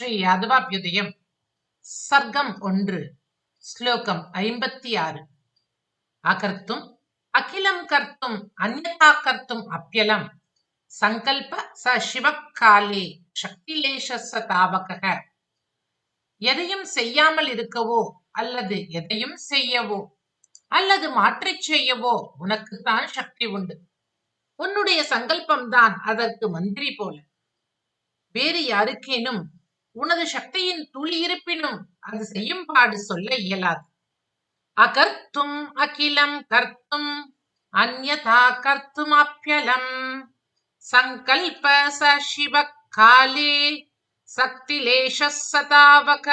யாதவாபியுதயம். சர்க்கம் ஒன்று ஸ்லோகம் ஐம்பத்தி ஆறு அகர்த்தும் அகிலம் கர்த்தும் அந்யதா கர்த்தும் அப்பியலம் சங்கல்ப ச சிவக்காலே சக்திலேஷ ச தாவக எதையும் செய்யாமல் இருக்கவோ அல்லது எதையும் செய்யவோ அல்லது மாற்றிச் செய்யவோ உனக்குத்தான் சக்தி உண்டு. உன்னுடைய சங்கல்பம்தான் அதற்கு மந்திரி போல. வேறு யாருக்கேனும் உனது சக்தியின் துளி இருப்பினும் அது செய்யும் பாடு சொல்ல இயலாது. அகர்த்தும் அகிலம் கர்த்தும் அந்யதா கர்த்தும் அப்பியலம் சங்கல்ப ச சிவ காலே சக்திலேஷ சதாவக